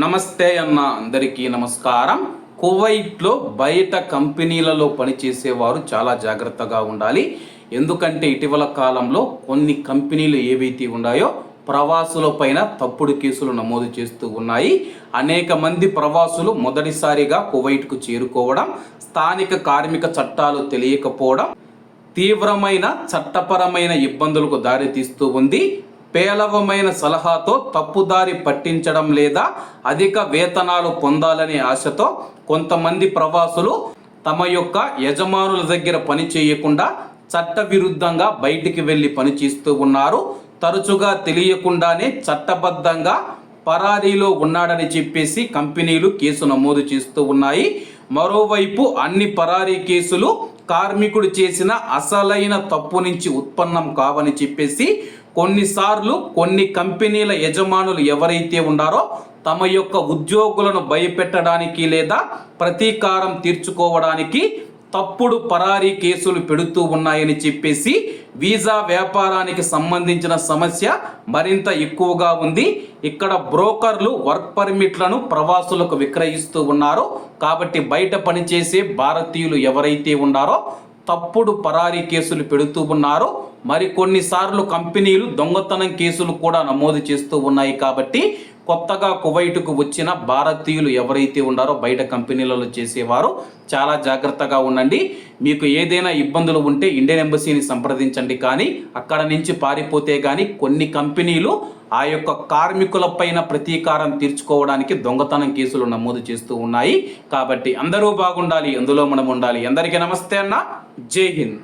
నమస్తే అన్న అందరికీ నమస్కారం. కువైట్లో బయట కంపెనీలలో పనిచేసేవారు చాలా జాగ్రత్తగా ఉండాలి. ఎందుకంటే ఇటీవల కాలంలో కొన్ని కంపెనీలు ఏవైతే ఉన్నాయో ప్రవాసుల పైన తప్పుడు కేసులు నమోదు చేస్తూ ఉన్నాయి. అనేక మంది ప్రవాసులు మొదటిసారిగా కువైట్కు చేరుకోవడం స్థానిక కార్మిక చట్టాలు తెలియకపోవడం తీవ్రమైన చట్టపరమైన ఇబ్బందులకు దారితీస్తూ ఉంది. పేలవమైన సలహాతో తప్పుదారి పట్టించడం లేదా అధిక వేతనాలు పొందాలనే ఆశతో కొంతమంది ప్రవాసులు తమ యొక్క యజమానుల దగ్గర పని చేయకుండా చట్టవిరుద్ధంగా బయటికి వెళ్ళి పనిచేస్తూ ఉన్నారు. తరచుగా తెలియకుండానే చట్టబద్ధంగా పరారీలో ఉన్నాడని చెప్పేసి కంపెనీలు కేసు నమోదు చేస్తూ ఉన్నాయి. మరోవైపు అన్ని పరారీ కేసులు కార్మికుడు చేసిన అసలైన తప్పు నుంచి ఉత్పన్నం కావని చెప్పేసి కొన్నిసార్లు కొన్ని కంపెనీల యజమానులు ఎవరైతే ఉన్నారో తమ యొక్క ఉద్యోగులను భయపెట్టడానికి లేదా ప్రతీకారం తీర్చుకోవడానికి తప్పుడు పరారీ కేసులు పెడుతూ ఉన్నాయని చెప్పేసి వీసా వ్యాపారానికి సంబంధించిన సమస్య మరింత ఎక్కువగా ఉంది. ఇక్కడ బ్రోకర్లు వర్క్ పర్మిట్లను ప్రవాసులకు విక్రయిస్తూ ఉన్నారు. కాబట్టి బయట పనిచేసే భారతీయులు ఎవరైతే ఉన్నారో తప్పుడు పరారీ కేసులు పెడుతూ ఉన్నారో. మరి కొన్నిసార్లు కంపెనీలు దొంగతనం కేసులు కూడా నమోదు చేస్తూ ఉన్నాయి కాబట్టి కొత్తగా కువైట్కు వచ్చిన భారతీయులు ఎవరైతే ఉన్నారో బయట కంపెనీలలో చేసేవారు చాలా జాగ్రత్తగా ఉండండి. మీకు ఏదైనా ఇబ్బందులు ఉంటే ఇండియన్ ఎంబసీని సంప్రదించండి. కానీ అక్కడ నుంచి పారిపోతే కానీ కొన్ని కంపెనీలు ఆ యొక్క కార్మికులపైన ప్రతీకారం తీర్చుకోవడానికి దొంగతనం కేసులు నమోదు చేస్తూ ఉన్నాయి. కాబట్టి అందరూ బాగుండాలి అందులో మనం ఉండాలి. అందరికీ నమస్తే అన్న. జై హింద్.